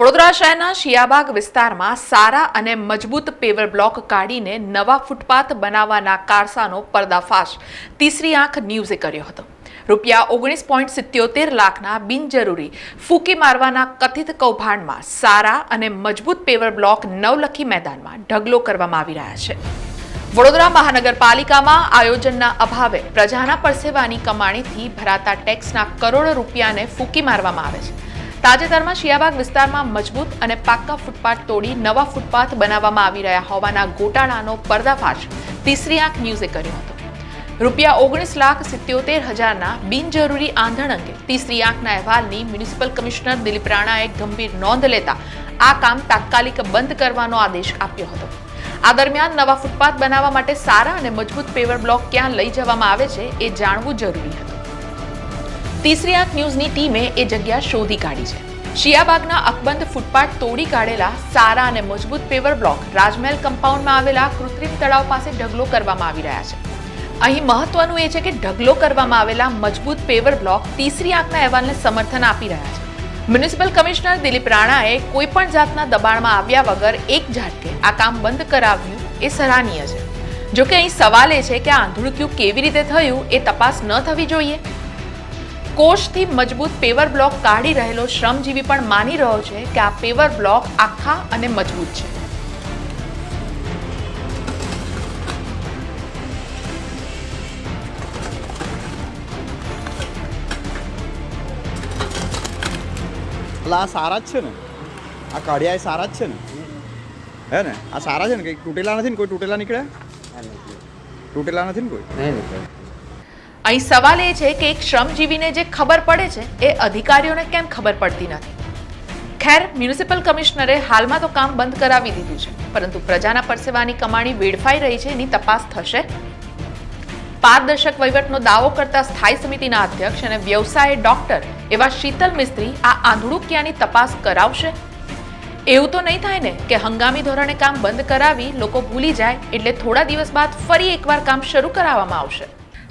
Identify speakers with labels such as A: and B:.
A: વડોદરા શહેરના શિયાબાગ વિસ્તારમાં સારા અને મજબૂત પેવર બ્લોક કાઢીને નવા ફૂટપાથ બનાવવાના કારસાનો પર્દાફાશ તીસરી આંખ ન્યૂઝે કર્યો હતો. રૂપિયા ઓગણીસ પોઈન્ટ સિત્યોતેર લાખના બિનજરૂરી ફૂંકી મારવાના કથિત કૌભાંડમાં સારા અને મજબૂત પેવર બ્લોક નવલખી મેદાનમાં ઢગલો કરવામાં આવી રહ્યા છે. વડોદરા મહાનગરપાલિકામાં આયોજનના અભાવે પ્રજાના પરસેવાની કમાણીથી ભરાતા ટેક્સના કરોડો રૂપિયાને ફૂંકી મારવામાં આવે છે. તાજેતરમાં શિયાબાગ વિસ્તારમાં મજબૂત અને પાક્કા ફૂટપાથ તોડી નવા ફૂટપાથ બનાવવામાં આવી રહ્યા હોવાના ગોટાળાનો પર્દાફાશ તીસરી આંખ ન્યૂઝે કર્યો હતો. રૂપિયા ઓગણીસ લાખ સિત્યોતેર હજારના બિનજરૂરી આંધણ અંગે તીસરી આંખના અહેવાલની મ્યુનિસિપલ કમિશનર દિલીપ રાણાએ ગંભીર નોંધ લેતા આ કામ તાત્કાલિક બંધ કરવાનો આદેશ આપ્યો હતો. આ દરમિયાન નવા ફૂટપાથ બનાવવા માટે સારા અને મજબૂત પેવર બ્લોક ક્યાં લઈ જવામાં આવે છે એ જાણવું જરૂરી હતું. તીસરી આંખ ન્યૂઝની ટીમે એ જગ્યા શોધી કાઢી છે શિયાબાગના અકબંધ ફૂટપાથ તોડી કાઢેલા સારા અને મજબૂત પેવર બ્લોક રાજમહેલ કમ્પાઉન્ડમાં આવેલા કૃત્રિમ તળાવ પાસે ઢગલો કરવામાં આવી રહ્યા છે અહીં મહત્વનું એ છે કે ઢગલો કરવામાં આવેલા મજબૂત પેવર બ્લોક તીસરી આંખના અહેવાલને સમર્થન આપી રહ્યા છે મ્યુનિસિપલ કમિશનર દિલીપ રાણાએ કોઈ પણ જાતના દબાણમાં આવ્યા વગર એક ઝાટકે આ કામ બંધ કરાવ્યું એ સરાહનીય છે। જોકે અહીં સવાલ એ છે કે આ આંધળુક્યું કેવી રીતે થયું એ તપાસ ન થવી જોઈએ? કોષથી મજબૂત પેવર બ્લોક કાઢી રહેલો શ્રમજીવી પણ માની રહ્યો છે કે આ પેવર બ્લોક આખા અને મજબૂત છે.
B: આ સારા જ છે ને. આ કાઢ્યા એ સારા જ છે ને. હે ને? આ સારા છે ને? કંઈક તૂટેલા નથી ને? કોઈ તૂટેલા નીકળ્યા? તૂટેલા નથી ને કોઈ?
A: અહીં સવાલ એ છે કે એક શ્રમજીવીને જે ખબર પડે છે, એ અધિકારીઓને કેમ ખબર પડતી નથી? ખેર, મ્યુનિસિપલ કમિશનરે હાલમાં તો કામ બંધ કરાવી દીધું છે, પરંતુ પ્રજાના પરસેવાની કમાણી વેડફાઈ રહી છે, એની તપાસ થશે? પારદર્શક વહીવટનો દાવો કરતા સ્થાયી સમિતિના અધ્યક્ષ અને વ્યવસાય ડોક્ટર એવા શીતલ મિસ્ત્રી આ આંધળુકિયાની તપાસ કરાવશે? એવું તો નહીં થાય ને કે હંગામી ધોરણે કામ બંધ કરાવી લોકો ભૂલી જાય, એટલે થોડા દિવસ બાદ ફરી એકવાર કામ શરૂ કરાવવામાં આવશે.